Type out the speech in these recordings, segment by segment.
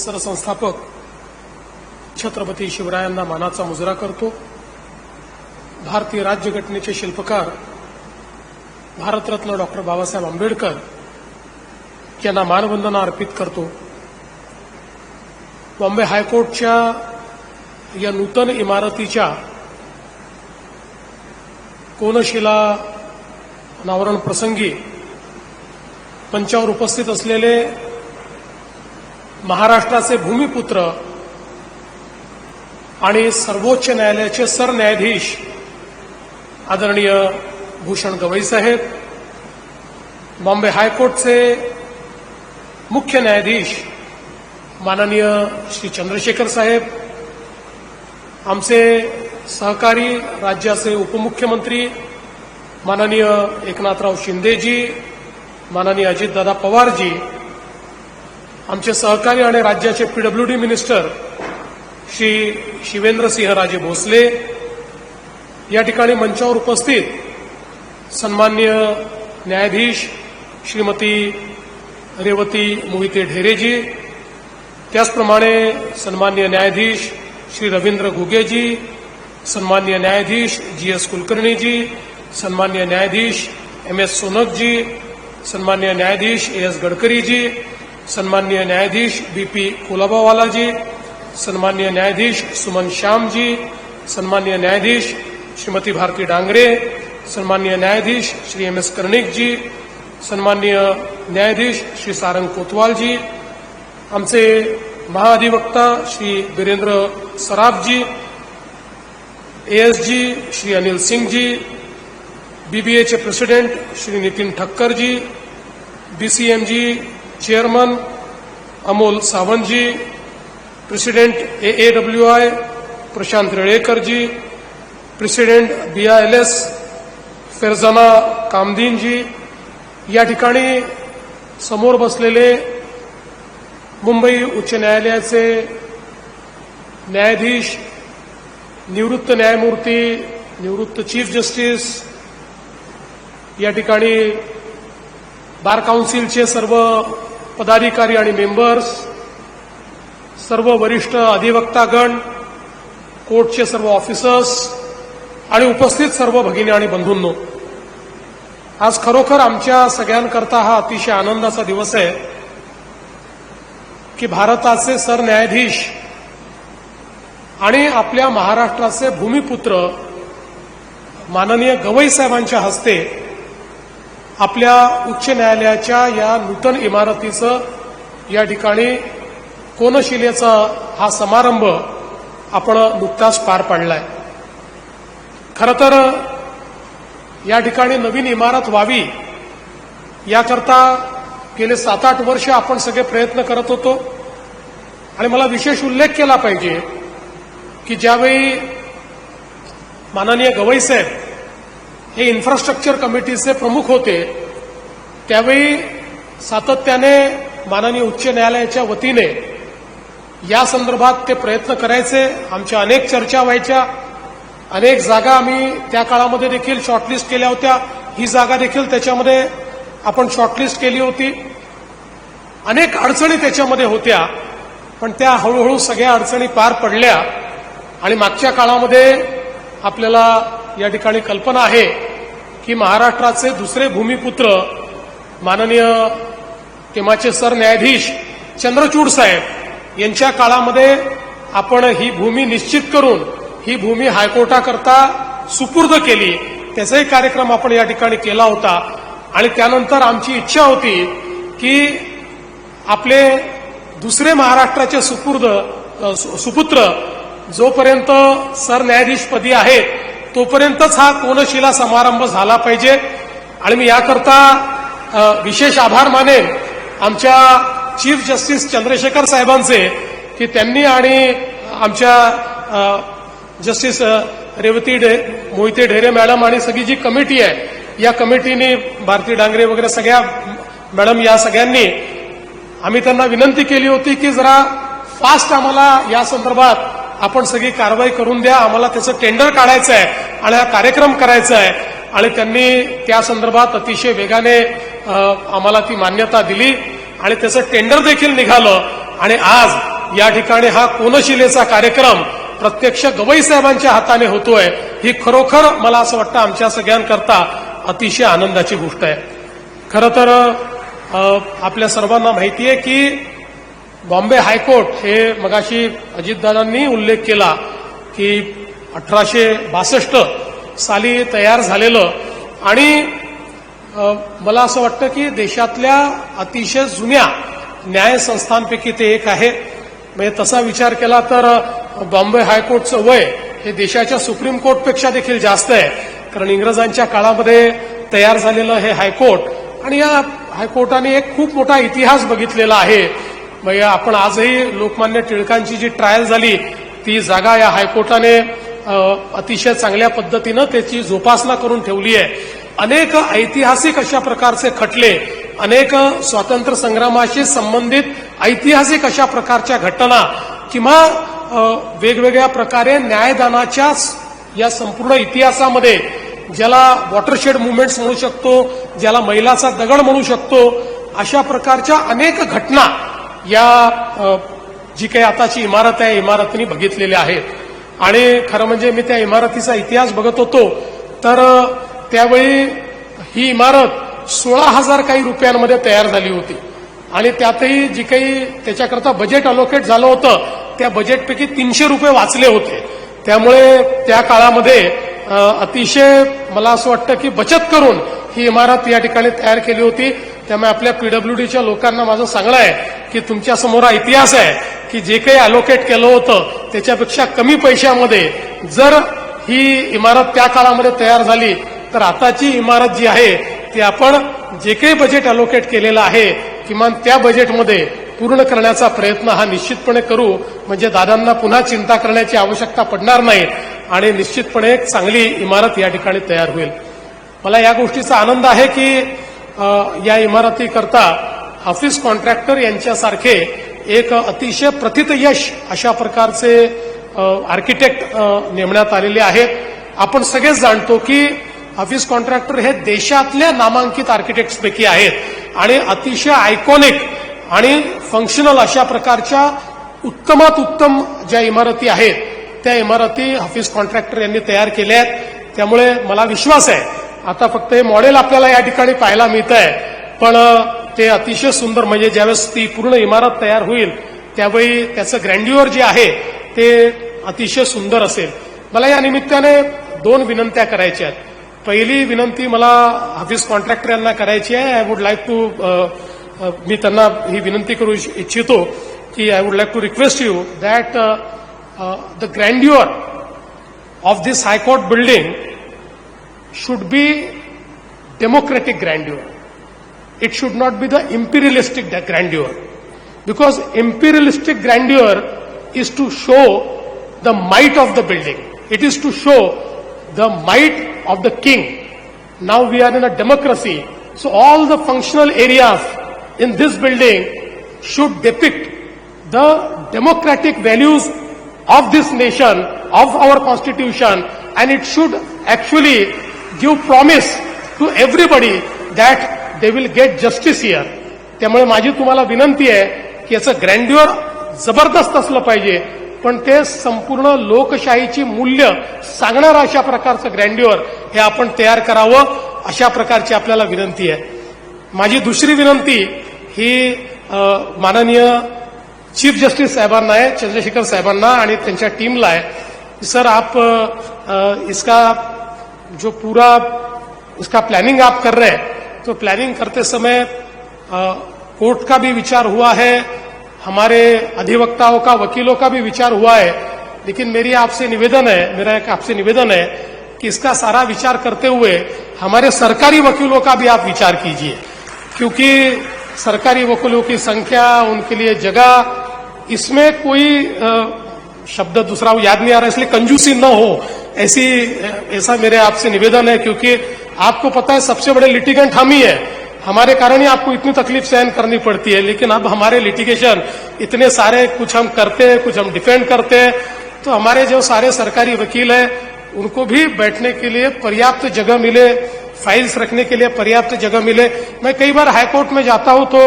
सरसंस्थापक छत्रपती शिवरायांना मानाचा मुजरा करतो. भारतीय राज्यघटनेचे शिल्पकार भारतरत्न डॉक्टर बाबासाहेब आंबेडकर यांना मानवंदना अर्पित करतो. बॉम्बे हायकोर्टच्या या नूतन इमारतीच्या कोनशिला अनावरण प्रसंगी मंचावर उपस्थित असलेले महाराष्ट्राचे भूमिपुत्र आणि सर्वोच्च न्यायालयाचे सरन्यायाधीश आदरणीय भूषण गवई साहेब बॉम्बे हायकोर्टचे मुख्य न्यायाधीश माननीय श्री चंद्रशेखर साहेब आमचे सहकारी राज्याचे उपमुख्यमंत्री माननीय एकनाथराव शिंदेजी माननीय अजितदादा पवारजी आमचे सहकारी आणि राज्याचे पीडब्ल्यूडी मिनिस्टर श्री शिवेंद्रसिंहराजे भोसले या ठिकाणी मंचावर उपस्थित सन्मान्य न्यायाधीश श्रीमती रेवती मोहिते ढेरेजी त्याचप्रमाणे सन्मान्य न्यायाधीश श्री रवींद्र घुगेजी सन्मान्य न्यायाधीश जी एस कुलकर्णीजी सन्मान्य न्यायाधीश एम एस सोनकजी सन्मान्य न्यायाधीश ए एस गडकरीजी सन्मान्य न्यायाधीश बी पी कोलाबावालाजी सन्मान्य न्यायाधीश सुमन श्यामजी, सन्मान्य न्यायाधीश श्रीमती भारती डांगरे, सन्मान्य न्यायाधीश श्री एम एस कर्णिकजी, सन्मान्य न्यायाधीश श्री सारंग कोतवालजी, आमचे महाधिवक्ता श्री वीरेंद्र सराफजी, एएसजी श्री अनिल सिंगजी, बीबीएचे प्रेसिडेंट श्री नितीन ठक्करजी, BCMG chairman Amol Sawantji president A A W I Prashant रेळेकरजी president B I L S Ferzana कामदीनजी या ठिकाणी समोर बसलेले मुंबई उच्च न्यायालयाचे न्यायाधीश निवृत्त न्यायमूर्ती निवृत्त चीफ जस्टिस या ठिकाणी बार काउन्सिलचे सर्व पदाधिकारी आणि मेंबर्स सर्व वरिष्ठ अधिवक्तागण कोर्टचे सर्व ऑफिसर्स आणि उपस्थित सर्व भगिनी आणि बंधूंनो आज खरोखर आमच्या सगळ्यांकरता हा अतिशय आनंदाचा दिवस आहे की भारताचे सरन्यायाधीश आणि आपल्या महाराष्ट्राचे भूमिपुत्र माननीय गवई साहेबांच्या हस्ते आपल्या उच्च न्यायालयाच्या या नूतन इमारतीचं या ठिकाणी कोनशिलेचा हा समारंभ आपण नुकताच पार पाडलाय. खरं तर या ठिकाणी नवीन इमारत व्हावी याकरता गेले सात आठ वर्ष आपण सगळे प्रयत्न करत होतो. आणि मला विशेष उल्लेख केला पाहिजे की ज्यावेळी माननीय गवई साहेब हे इन्फ्रास्ट्रक्चर कमिटीचे प्रमुख होते. त्यावेळी सातत्याने माननीय उच्च न्यायालयाच्या वतीने या संदर्भात ते प्रयत्न करायचे. आमच्या अनेक चर्चा व्हायच्या. अनेक जागा आम्ही त्या काळामध्ये देखील शॉर्टलिस्ट केल्या होत्या. ही जागा देखील त्याच्यामध्ये आपण शॉर्टलिस्ट केली होती. अनेक अडचणी त्याच्यामध्ये होत्या पण त्या हळूहळू सगळ्या अडचणी पार पडल्या आणि मागच्या काळामध्ये आपल्याला या ठिकाणी कल्पना आहे की महाराष्ट्राचे दुसरे भूमिपुत्र माननीय तेव्हाचे सरन्यायाधीश चंद्रचूड साहेब यांच्या काळामध्ये आपण ही भूमी निश्चित करून ही भूमी हायकोर्टाकरता सुपूर्द केली. त्याचाही कार्यक्रम आपण या ठिकाणी केला होता. आणि त्यानंतर आमची इच्छा होती की आपले दुसरे महाराष्ट्राचे सुपूर्द सुपुत्र जोपर्यंत सरन्यायाधीशपदी आहेत तोपर्यंतच हा कोनशिला समारंभ झाला पाहिजे. आणि मी याकरता विशेष आभार मानेन आमच्या चीफ जस्टिस चंद्रशेखर साहेबांचे की त्यांनी आणि आमच्या justice Revati day Mohite Dhere madam आणि सगळी जी कमिटी आहे या कमिटीने भारती डांगरे वगैरे सगळ्या मॅडम या सगळ्यांनी आम्ही त्यांना विनंती केली होती की जरा फास्ट आम्हाला या संदर्भात आपण सगळी कारवाई करून द्या आम्हाला त्याचं टेंडर काढायचं आहे आणि हा कार्यक्रम करायचा आहे आणि त्यांनी त्या संदर्भात अतिशय वेगाने आम्हाला ती मान्यता दिली आणि त्याचं टेंडर देखील निघालं. आणि आज या ठिकाणी हा कोनशिलेचा कार्यक्रम प्रत्यक्ष गवई साहेबांच्या हाताने होतोय. ही खरोखर मला असं वाटतं आमच्या सगळ्यांकरता अतिशय आनंदाची गोष्ट आहे. खरं तर आपल्या सर्वांना माहिती आहे की बॉम्बे हायकोर्ट हे मगाशी अजितदादांनी उल्लेख केला की अठराशे बासष्ट साली तयार झालेलं आणि मला असं वाटतं की देशातल्या अतिशय जुन्या न्यायसंस्थांपैकी ते एक आहे. म्हणजे तसा विचार केला तर बॉम्बे हायकोर्टचं वय हे देशाच्या सुप्रीम कोर्टपेक्षा देखील जास्त आहे. कारण इंग्रजांच्या काळामध्ये तयार झालेलं हे हायकोर्ट आणि या हायकोर्टाने एक खूप मोठा इतिहास बघितलेला आहे. म्हणजे आपण आजही लोकमान्य टिळकांची जी ट्रायल झाली ती जागा या हायकोर्टाने अतिशय चांगल्या पद्धतीनं त्याची जोपासना करून ठेवली आहे. अनेक ऐतिहासिक अशा प्रकारचे खटले अनेक स्वातंत्र्य संग्रामाशी संबंधित ऐतिहासिक अशा प्रकारच्या घटना किंवा वेगवेगळ्या प्रकारे न्यायदानाच्या या संपूर्ण इतिहासामध्ये ज्याला वॉटरशेड मुवमेंट्स म्हणू शकतो ज्याला मैलाचा दगड म्हणू शकतो अशा प्रकारच्या अनेक घटना या जी काही आताची इमारत आहे इमारतीने बघितलेल्या आहेत. आणि खरं म्हणजे मी त्या इमारतीचा इतिहास बघत होतो तर त्यावेळी ही इमारत सोळा हजार काही रुपयांमध्ये तयार झाली होती. आणि त्यातही जी काही त्याच्याकरता बजेट अलोकेट झालं होतं त्या बजेटपैकी तीनशे रुपये वाचले होते. त्यामुळे त्या काळामध्ये अतिशय मला असं वाटतं की बचत करून ही इमारत या ठिकाणी तयार केली होती. त्यामुळे आपल्या पीडब्ल्यूडीच्या लोकांना माझं सांगणं आहे की तुमच्यासमोर हा इतिहास आहे की जे काही अलोकेट केलं होतं त्याच्यापेक्षा कमी पैशामध्ये जर ही इमारत त्या काळामध्ये तयार झाली तर आताची इमारत जी आहे ती आपण जे काही बजेट अलोकेट केलेलं आहे किमान त्या बजेटमध्ये पूर्ण करण्याचा प्रयत्न हा निश्चितपणे करू. म्हणजे दादांना पुन्हा चिंता करण्याची आवश्यकता पडणार नाही. आणि निश्चितपणे एक चांगली इमारत या ठिकाणी तयार होईल. मला या गोष्टीचा आनंद आहे की या इमारतीकरता हाफिज कॉन्ट्रॅक्टर यांच्यासारखे एक अतिशय प्रतितयश अशा प्रकारचे आर्किटेक्ट नेमण्यात आलेले आहेत. आपण सगळेच जाणतो की हाफिज कॉन्ट्रॅक्टर हे देशातल्या नामांकित आर्किटेक्ट्सपैकी आहेत आणि अतिशय आयकॉनिक आणि फंक्शनल अशा प्रकारच्या उत्तमात उत्तम ज्या इमारती आहेत त्या इमारती हाफिज कॉन्ट्रॅक्टर यांनी तयार केल्या आहेत. त्यामुळे मला विश्वास आहे आता फक्त हे मॉडेल आपल्याला या ठिकाणी पाहायला मिळत आहे पण ते अतिशय सुंदर म्हणजे ज्यावेळेस ती पूर्ण इमारत तयार होईल त्यावेळी त्याचं ग्रँड्युअर जे आहे ते अतिशय सुंदर असेल. मला या निमित्ताने दोन विनंत्या करायच्या आहेत. पहिली विनंती मला हाफिज कॉन्ट्रॅक्टर यांना करायची आहे. आय वुड लाईक टू मी त्यांना ही विनंती करू इच्छितो की I would like to request you that the grandeur of this high court building should be democratic grandeur. It should not be the imperialistic grandeur. Because imperialistic grandeur is to show the might of the building. It is to show the might of the king. Now we are in a democracy. So all the functional areas in this building should depict the democratic values of this nation, of our constitution, and it should actually give promise to everybody that they will get justice here त्यामुळे माझी तुम्हाला विनंती आहे की याचं ग्रँड्युअर जबरदस्त असलं पाहिजे. पण ते संपूर्ण लोकशाहीची मूल्य सांगणारं अशा प्रकारचं ग्रँड्युअर हे आपण तयार करावं अशा प्रकारची आपल्याला विनंती आहे. माझी दुसरी विनंती ही माननीय चीफ जस्टिस साहेबांना आहे चंद्रशेखर साहेबांना आणि त्यांच्या टीमला आहे. सर आप आ, इसका जो पूरा इसका प्लानिंग आप कर रहे हैं तो प्लानिंग करते समय कोर्ट का भी विचार हुआ है हमारे अधिवक्ताओं का वकीलों का भी विचार हुआ है लेकिन मेरी आपसे निवेदन है मेरा एक आपसे निवेदन है कि इसका सारा विचार करते हुए हमारे सरकारी वकीलों का भी आप विचार कीजिए क्योंकि सरकारी वकीलों की संख्या उनके लिए जगह इसमें कोई अ, शब्द दूसरा याद नहीं आ रहा इसलिए कंजूसी न हो ऐसी, ऐसा मेरे आपसे निवेदन है, क्योंकि आपको पता है सबसे बड़े लिटिगेंट हम ही है। हमारे कारण ही आपको इतनी तकलीफ़ सहन करनी पड़ती है, लेकिन अब हमारे लिटिगेशन इतने सारे, कुछ हम करते हैं, कुछ हम डिफेंड करते हैं तो हमारे जो सारे सरकारी वकील हैं, उनको भी बैठने के लिए पर्याप्त जगह मिले, फाइल्स रखने के लिए पर्याप्त जगह मिले। मैं कई बार हाईकोर्ट में जाता हूँ तो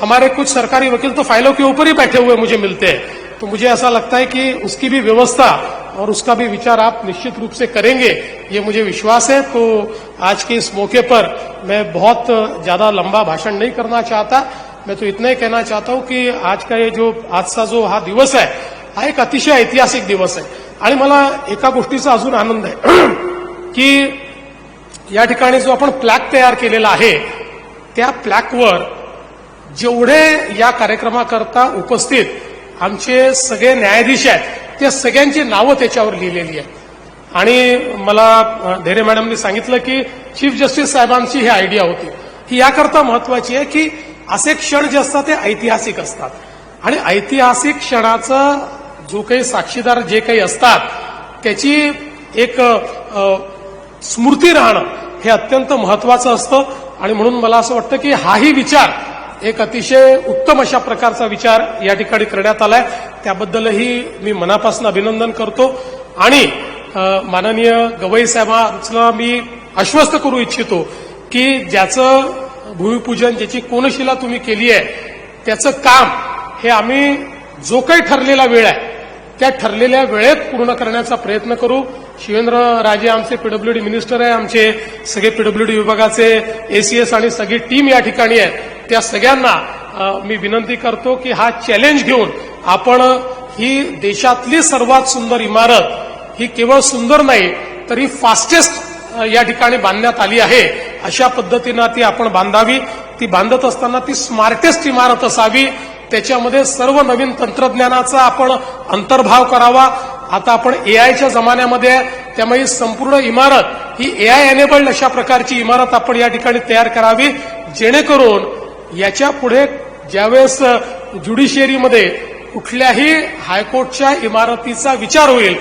हमारे कुछ सरकारी वकील तो फाइलों के ऊपर ही बैठे हुए मुझे मिलते हैं। तो मुझे ऐसा लगता है कि उसकी भी व्यवस्था और उसका भी विचार आप निश्चित रूप से करेंगे, ये मुझे विश्वास है। तो आज के इस मौके पर मैं बहुत ज़्यादा लंबा भाषण नहीं करना चाहता। मैं तो इतना ही कहना चाहता हूँ कि आज का ये जो आजचा जो हा दिवस आहे हा एक अतिशय ऐतिहासिक दिवस आहे आणि मला एका गोष्टीचा अजून आनंद आहे की या ठिकाणी जो आपण प्लॅक तयार केलेला आहे, त्या प्लॅकवर जेवढे या कार्यक्रमाकरता उपस्थित आमचे सगळे न्यायाधीश आहेत. त्या सगळ्यांची नावं त्याच्यावर लिहिलेली आहेत. आणि मला धैर्य मॅडमनी सांगितलं की चीफ जस्टिस साहेबांची ही आयडिया होती. ही याकरता महत्वाची आहे की असे क्षण जे असतात ते ऐतिहासिक असतात. आणि ऐतिहासिक क्षणाचं जो काही साक्षीदार जे काही असतात त्याची एक स्मृती राहणं हे अत्यंत महत्वाचं असतं. आणि म्हणून मला असं वाटतं की हाही विचार एक अतिशय उत्तम अशा प्रकारचा विचार या ठिकाणी करण्यात आलाय. त्याबद्दलही मी मनापासून अभिनंदन करतो. आणि माननीय गवई साहेबांना मी आश्वस्त करू इच्छितो की ज्याचं भूमिपूजन ज्याची कोनशिला तुम्ही केली आहे त्याचं काम हे आम्ही जो काही ठरलेला वेळ आहे त्या ठरलेल्या वेळेत पूर्ण करण्याचा प्रयत्न करू. शिवेंद्र राजे आमचे पीडब्ल्यूडी मिनिस्टर आहे आमचे सगळे पीडब्ल्यूडी विभागाचे एसीएस आणि सगळी टीम या ठिकाणी आहे. त्या सगळ्यांना मी विनंती करतो की हा चॅलेंज घेऊन आपण ही देशातली सर्वात सुंदर इमारत ही केवळ सुंदर नाही तर ही फास्टेस्ट या ठिकाणी बांधण्यात आली आहे. अशा पद्धतीनं ती आपण बांधावी. ती बांधत असताना ती स्मार्टेस्ट इमारत असावी. त्याच्यामध्ये सर्व नवीन तंत्रज्ञानाचा आपण अंतर्भाव करावा. आता आपण एआयच्या जमान्यामध्ये त्यामुळे संपूर्ण इमारत ही एआय एनेबल्ड अशा प्रकारची इमारत आपण या ठिकाणी तयार करावी. जेणेकरून याच्यापुढे ज्यावेळेस ज्युडिशियरीमध्ये कुठल्याही हायकोर्टच्या इमारतीचा विचार होईल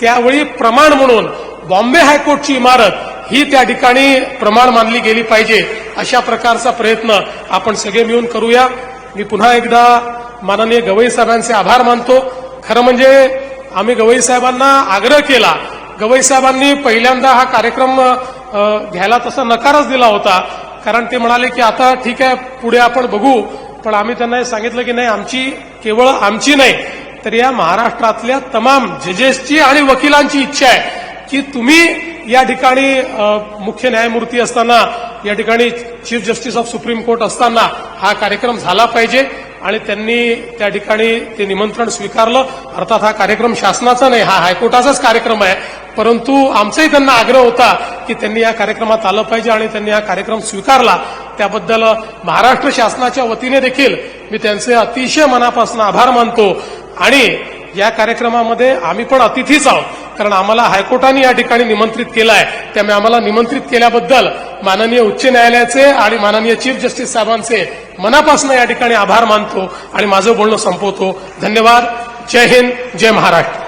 त्यावेळी प्रमाण म्हणून बॉम्बे हायकोर्टची इमारत ही त्या ठिकाणी प्रमाण मानली गेली पाहिजे अशा प्रकारचा प्रयत्न आपण सगळे मिळून करूया. मी पुन्हा एकदा माननीय गवई साहेबांचे आभार मानतो. खरं म्हणजे आम्ही गवई साहेबांना आग्रह केला. गवई साहेबांनी पहिल्यांदा हा कार्यक्रम घ्यायला तसा नकारच दिला होता. कारण ते म्हणाले की आता ठीक आहे पुढे आपण बघू. पण आम्ही त्यांना हे सांगितलं की नाही आमची केवळ आमची नाही तर या महाराष्ट्रातल्या तमाम जजेसची आणि वकिलांची इच्छा आहे की तुम्ही या ठिकाणी मुख्य न्यायमूर्ती असताना या ठिकाणी chief justice of supreme court असताना हा कार्यक्रम झाला पाहिजे. आणि त्यांनी त्या ठिकाणी ते निमंत्रण स्वीकारलं. अर्थात हा कार्यक्रम शासनाचा नाही हा हायकोर्टाचाच कार्यक्रम आहे. परंतु आमचाही त्यांना आग्रह होता की त्यांनी या कार्यक्रमात आलं पाहिजे आणि त्यांनी हा कार्यक्रम स्वीकारला. त्याबद्दल महाराष्ट्र शासनाच्या वतीने देखील मी त्यांचे अतिशय मनापासून आभार मानतो. आणि या कार्यक्रमामध्ये आम्ही पण अतिथीच आहोत. कारण आम्हाला हायकोर्टाने या ठिकाणी निमंत्रित केलं आहे त्यामुळे आम्हाला निमंत्रित केल्याबद्दल माननीय उच्च न्यायालयाचे आणि माननीय चीफ जस्टिस साहेबांचे मनापासून या ठिकाणी आभार मानतो आणि माझं बोलणं संपवतो. धन्यवाद. जय हिंद. जय महाराष्ट्र.